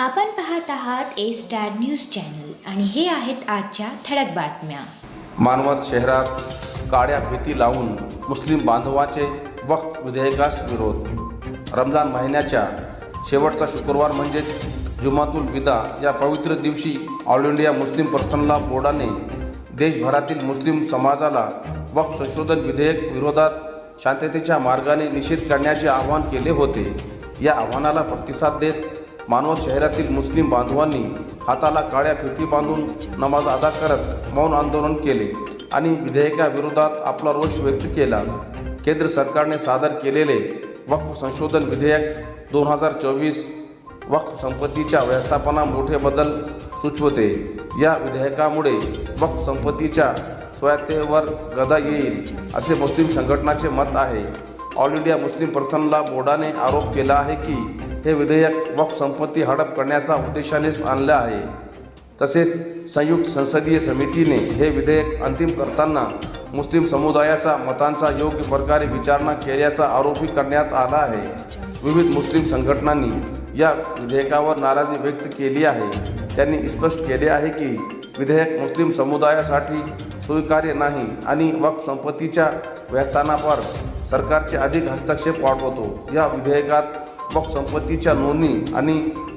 आपण पाहत आहात ए स्टार न्यूज चॅनल आणि हे आहेत आजच्या ठळक बातम्या. मानवत शहरात काळ्या भीती लावून मुस्लिम बांधवांचे वक्फ विधेयकास विरोध. रमजान महिन्याच्या शेवटचा शुक्रवार म्हणजेच जुमातुल विदा या पवित्र दिवशी ऑल इंडिया मुस्लिम पर्सनला बोर्डाने देशभरातील मुस्लिम समाजाला वक्फ संशोधन विधेयक विरोधात शांततेच्या मार्गाने निषेध करण्याचे आवाहन केले होते. या आव्हानाला प्रतिसाद देत मानवत शहरातील मुस्लिम बांधवांनी हाताला काळ्या फिती बांधून नमाज अदा करत मौन आंदोलन केले आणि विधेयकाविरोधात आपला रोष व्यक्त केला. केंद्र सरकारने सादर केलेले वक्फ संशोधन विधेयक दोन हजार चोवीस वक्फ संपत्तीच्या व्यवस्थापना मोठे बदल सुचवते. या विधेयकामुळे वक्फ संपत्तीच्या स्वायत्तेवर गदा येईल असे मुस्लिम संघटनाचे मत आहे. ऑल इंडिया मुस्लिम पर्सनला बोर्डाने आरोप केला आहे की हे विधेयक वक्फ संपत्ती हडप करण्याचा उद्देशाने आणलं आहे. तसेच संयुक्त संसदीय समितीने हे विधेयक अंतिम करताना मुस्लिम समुदायाचा मतांचा योग्य प्रकारे विचारणा केल्याचा आरोपी करण्यात आला आहे. विविध मुस्लिम संघटनांनी या विधेयकावर नाराजी व्यक्त केली आहे. त्यांनी स्पष्ट केले आहे की विधेयक मुस्लिम समुदायासाठी स्वीकार्य नाही आणि वक्फ संपत्तीच्या व्यवस्थापनावर सरकारचे अधिक हस्तक्षेप वाढवतो. या विधेयकात वक्फ संपत्तीच्या नोंदणी आणि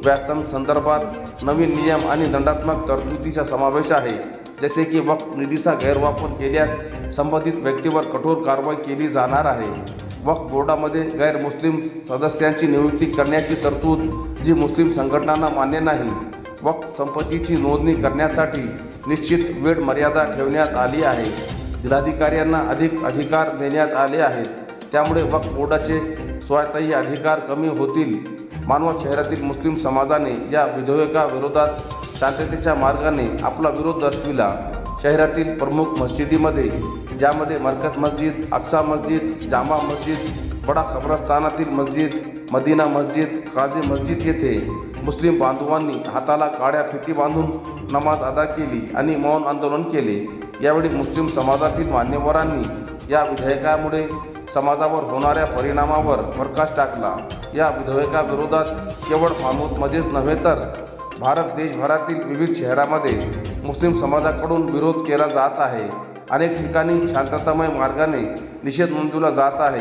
व्यास्थान संदर्भात नवीन नियम आणि दंडात्मक तरतुदीचा समावेश आहे. जसे की वक्फ निधीचा गैरवापर केल्यास संबंधित व्यक्तीवर कठोर कारवाई केली जाणार आहे. वक्फ बोर्डामध्ये गैरमुस्लिम सदस्यांची नियुक्ती करण्याची तरतूद जी मुस्लिम संघटनांना मान्य नाही. वक्फ संपत्तीची नोंदणी करण्यासाठी निश्चित वेळ मर्यादा ठेवण्यात आली आहे. जिल्हाधिकाऱ्यांना अधिक अधिकार देण्यात आले आहेत. त्यामुळे वक्फ बोर्डाचे स्वायत्ताही अधिकार कमी होतील. मानवा शहरातील मुस्लिम समाजाने या विधेयकाविरोधात शांततेच्या मार्गाने आपला विरोध दर्शविला. शहरातील प्रमुख मस्जिदीमध्ये ज्यामध्ये मरकत मस्जिद अक्सा मस्जिद जामा मस्जिद बडा कब्रस्तानातील मस्जिद मदिना मस्जिद काझी मस्जिद येथे मुस्लिम बांधवांनी हाताला काळ्या फिती बांधून नमाज अदा केली आणि मौन आंदोलन केले. यावेळी मुस्लिम समाजातील मान्यवरांनी या विधेयकामुळे समाजावर होणाऱ्या परिणामावर प्रकाश टाकला. या विधेयकाविरोधात केवळ मामूदमध्येच नव्हे तर भारत देशभरातील विविध शहरामध्ये मुस्लिम समाजाकडून विरोध केला जात आहे. अनेक ठिकाणी शांततामय मार्गाने निषेध नोंदवला जात आहे.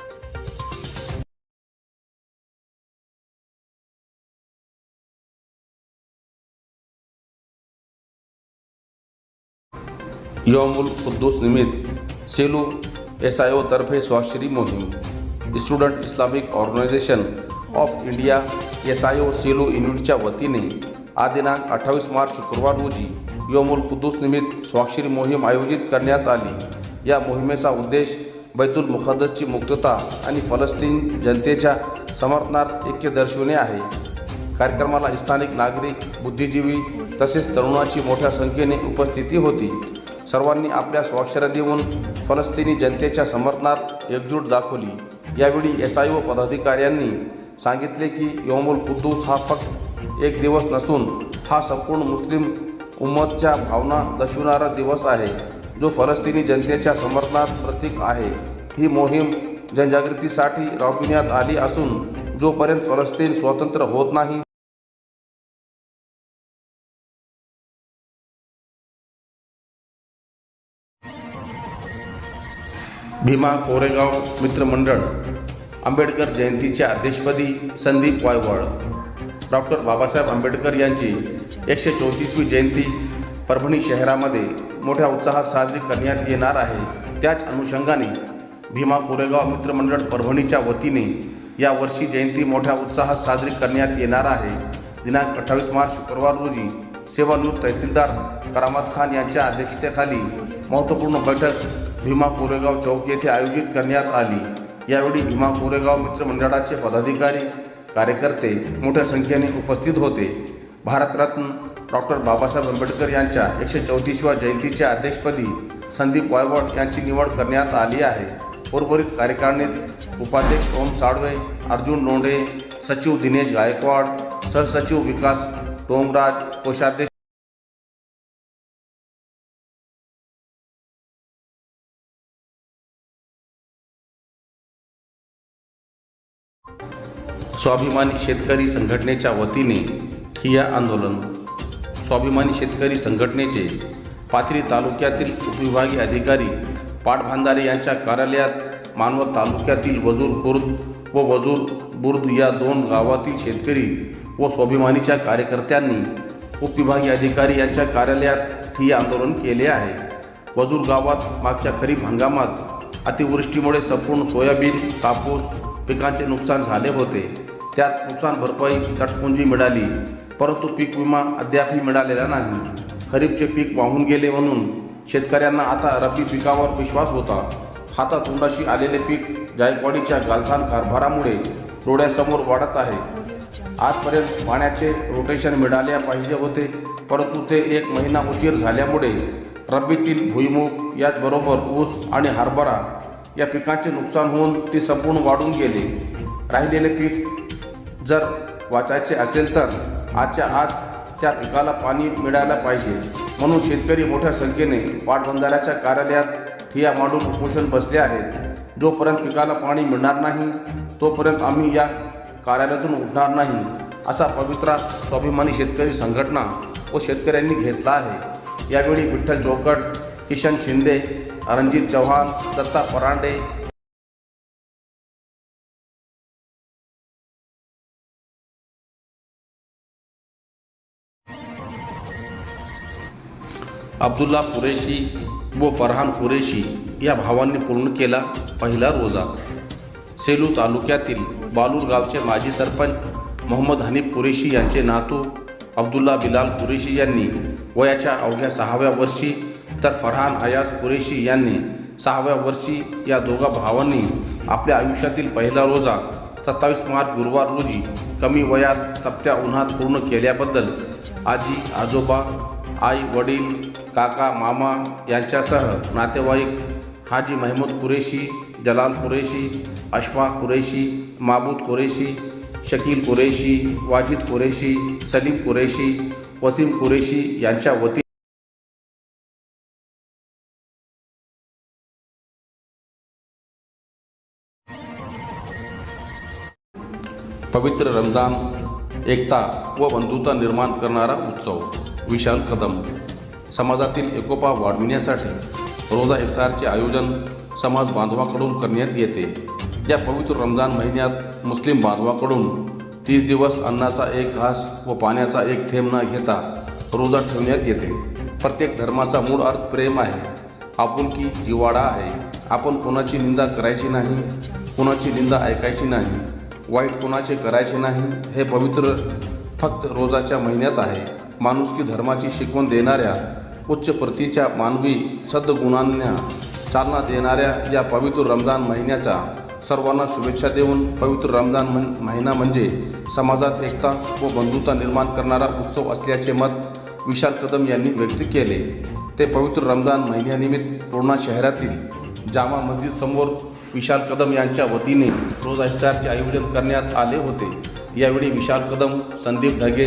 योमुल खुद्दूस निमित्त सेलू एस आय ओतर्फे स्वाक्षरी मोहीम Student Islamic Organisation of India S I O Selu युनिटच्या वतीने आदिनांक अठ्ठावीस मार्च शुक्रवार रोजी योमुल खुद्दूस निमित्त स्वाक्षरी मोहीम आयोजित करण्यात आली. या मोहिमेचा उद्देश बैतुल मुखद्दसची मुक्तता आणि फलस्तीन जनतेच्या समर्थनार्थ ऐक्य दर्शविणे आहे. कार्यक्रमाला स्थानिक नागरिक बुद्धिजीवी तसेच तरुणाची मोठ्या संख्येने उपस्थिती होती. सर्वांनी आपल्या स्वाक्षऱ्या देऊन फलस्तीनी जनतेच्या समर्थनात एकजूट दाखवली. यावेळी एस आय ओ पदाधिकाऱ्यांनी सांगितले की योमुल खुद्दूस हा फक्त एक दिवस नसून हा संपूर्ण मुस्लिम उम्मतच्या भावना दर्शवणारा दिवस आहे जो फलस्तीनी जनतेच्या समर्थनात प्रतीक आहे. ही मोहीम जनजागृतीसाठी राबविण्यात आली असून जोपर्यंत फलस्तीन स्वतंत्र होत नाही भीमा कोरेगाव मित्रमंडळ आंबेडकर जयंतीच्या अध्यक्षपदी संदीप वायवळ डॉक्टर बाबासाहेब आंबेडकर यांची एकशे चौतीसवी जयंती परभणी शहरामध्ये मोठ्या उत्साहात साजरी करण्यात येणार आहे. त्याच अनुषंगाने भीमा कोरेगाव मित्रमंडळ परभणीच्या वतीने यावर्षी जयंती मोठ्या उत्साहात साजरी करण्यात येणार आहे. दिनांक अठ्ठावीस मार्च शुक्रवार रोजी सेवानिवृत्त तहसीलदार करामत खान यांच्या अध्यक्षतेखाली महत्त्वपूर्ण बैठक भीमा कोरेगाव चौक येथे आयोजित करण्यात आली. यावेळी भीमा कोरेगाव मित्रमंडळाचे पदाधिकारी कार्यकर्ते मोठ्या संख्येने उपस्थित होते. भारतरत्न डॉक्टर बाबासाहेब आंबेडकर यांच्या एकशे चौतीसव्या जयंतीच्या अध्यक्षपदी संदीप वायवट यांची निवड करण्यात आली आहे. उर्वरित कार्यकारिणीत उपाध्यक्ष ओम साळवे अर्जुन लोंढे सचिव दिनेश गायकवाड सहसचिव विकास डोमराज कोषाध्यक्ष स्वाभिमानी शेतकरी संघटनेच्या वतीने ठिया आंदोलन. स्वाभिमानी शेतकरी संघटनेचे पाथरी तालुक्यातील उपविभागीय अधिकारी पाटभांधारे यांच्या कार्यालयात मानवत तालुक्यातील वजूर खुर्द व वजूर बुर्द या दोन गावातील शेतकरी व स्वाभिमानीच्या कार्यकर्त्यांनी उपविभागीय अधिकारी यांच्या कार्यालयात ठिय्या आंदोलन केले आहे. वजूर गावात मागच्या खरीप हंगामात अतिवृष्टीमुळे संपूर्ण सोयाबीन कापूस पिकांचे नुकसान झाले होते. त्यात नुकसान भरपाई तटपुंजी मिळाली. परंतु पीक विमा अद्यापही मिळालेला नाही. खरीपचे पीक वाहून गेले म्हणून शेतकऱ्यांना आता रब्बी पिकावर विश्वास होता. हातातोंडाशी आलेले पीक जायकवाडीच्या गालथान कारभारामुळे डोळ्यासमोर वाढत आहे. आजपर्यंत पाण्याचे रोटेशन मिळाले पाहिजे होते. परंतु ते एक महिना उशीर झाल्यामुळे रब्बीतील भुईमूग याचबरोबर ऊस आणि हरभरा या पिकांचे नुकसान होऊन ते संपूर्ण वाढून गेले. राहिलेले पीक जर वाचायचे असेल तर आजच्या आज त्या पिकाला पाणी मिळायला पाहिजे. म्हणून शेतकरी मोठ्या संख्येने पाटबंधाऱ्याच्या कार्यालयात ठिया मांडून उपोषण बसले आहेत. जोपर्यंत पिकाला पाणी मिळणार नाही तोपर्यंत आम्ही या कार्यालयातून उठणार नाही असा पवित्रा स्वाभिमानी शेतकरी संघटना व शेतकऱ्यांनी घेतला आहे. यावेळी विठ्ठल चौकट किशन शिंदे रणजित चव्हाण दत्ता परांडे। अब्दुल्ला कुरेशी व फरहान कुरेशी या भावांनी पूर्ण केला पहिला रोजा. सेलू तालुक्यातील बालूर गावचे माजी सरपंच मोहम्मद हनीफ कुरेशी यांचे नातू अब्दुल्ला बिलाल कुरेशी यांनी वयाच्या अवघ्या सहाव्या वर्षी तर फरहान अयाज कुरेशी यांनी सहाव्या वर्षी या दोघा भावांनी आपल्या आयुष्यातील पहिला रोजा सत्तावीस मार्च गुरुवार रोजी कमी वयात तपत्या उन्हात पूर्ण केल्याबद्दल आजी आजोबा आई वडील काका मामा यांच्यासह नातेवाईक हाजी महमूद कुरेशी जलाल कुरेशी अशफाक कुरेशी माबूद कुरेशी शकील कुरेशी वाजिद कुरेशी सलीम कुरेशी वसीम कुरेशी यांच्या वती पवित्र रमजान एकता व बंधुता निर्माण करणारा उत्सव विशाल कदम. समाजातील एकोपा वाढविण्यासाठी रोजा इफ्तारचे आयोजन समाज बांधवाकडून करण्यात येते. या पवित्र रमजान महिन्यात मुस्लिम बांधवाकडून तीस दिवस अन्नाचा एक घास व पाण्याचा एक थेंब न घेता रोजा ठेवण्यात येते. प्रत्येक धर्माचा मूळ अर्थ प्रेम आहे. आपुलकी जिवाडा आहे. आपण कोणाची निंदा करायची नाही कोणाची निंदा ऐकायची नाही. वाईट कोणाचे करायचे नाही हे पवित्र फक्त रोजाच्या महिन्यात आहे. माणुसकी धर्माची शिकवण देणाऱ्या उच्च प्रतीच्या मानवी सद्गुणांना चालना देणाऱ्या या पवित्र रमजान महिन्याच्या सर्वांना शुभेच्छा देऊन पवित्र रमजान मन महिना म्हणजे समाजात एकता व बंधुता निर्माण करणारा उत्सव असल्याचे मत विशाल कदम यांनी व्यक्त केले. ते पवित्र रमजान महिन्यानिमित्त पूर्णा शहरातील जामा मस्जिद समोर विशाल कदम यांच्या वतीने रोज इफ्तारचे आयोजन करण्यात आले होते. यावेळी विशाल कदम संदीप ढगे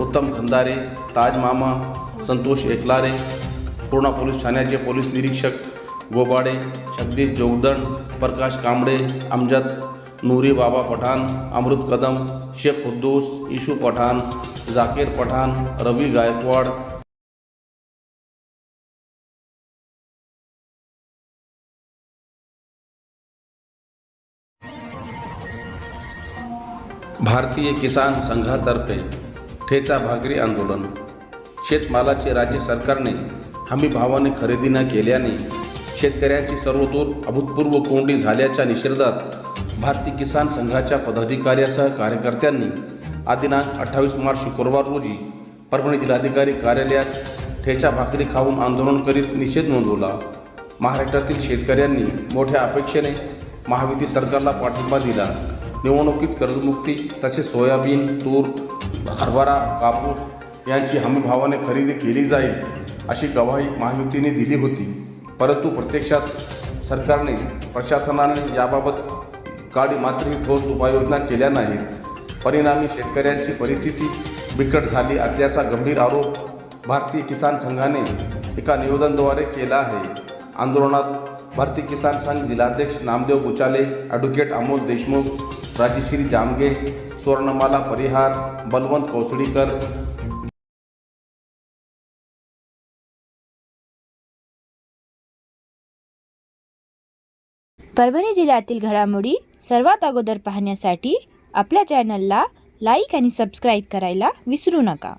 उत्तम खंदारे ताज मामा संतोष एकलारे पूर्णा पोलीस ठाण्याचे पोलीस निरीक्षक गोबाडे जगदीश जोगदण प्रकाश कांबळे अमजद नूरी बाबा पठाण अमृत कदम शेख हुद्दूस इशू पठाण जाकीर पठाण रवी गायकवाड भारतीय किसान संघातर्फे ठेचा भाकरी आंदोलन. शेतमालाचे राज्य सरकारने हमी भावाने खरेदी न केल्याने शेतकऱ्यांची सर्वतोर अभूतपूर्व कोंडी झाल्याच्या निषेधात भारतीय किसान संघाच्या पदाधिकाऱ्यासह कार्यकर्त्यांनी आदिनांक अठ्ठावीस मार्च शुक्रवार रोजी परभणी जिल्हाधिकारी कार्यालयात ठेचा भाकरी खाऊन आंदोलन करीत निषेध नोंदवला. महाराष्ट्रातील शेतकऱ्यांनी मोठ्या अपेक्षेने महायुती सरकारला पाठिंबा दिला. निवडणुकीत कर्जमुक्ती तसेच सोयाबीन तूर हरभरा कापूस यांची हमीभावाने खरेदी केली जाईल अशी गवाही महायुतीने दिली होती. परंतु प्रत्यक्षात सरकारने प्रशासनाने याबाबत काळी मात्र ठोस उपाययोजना केल्या नाहीत. परिणामी शेतकऱ्यांची परिस्थिती बिकट झाली असल्याचा गंभीर आरोप भारतीय किसान संघाने एका निवेदनाद्वारे केला आहे. आंदोलनात भारतीय किसान संघ जिल्हाध्यक्ष नामदेव गुचाले ॲडव्होकेट अमोल देशमुख राजश्री जामगे स्वर्णमाला परिहार बलवंत कौसडीकर परभणी जिल्ह्यातील घडामोडी सर्वात अगोदर पाहण्यासाठी आपल्या चॅनलला लाईक आणि सबस्क्राईब करायला विसरू नका.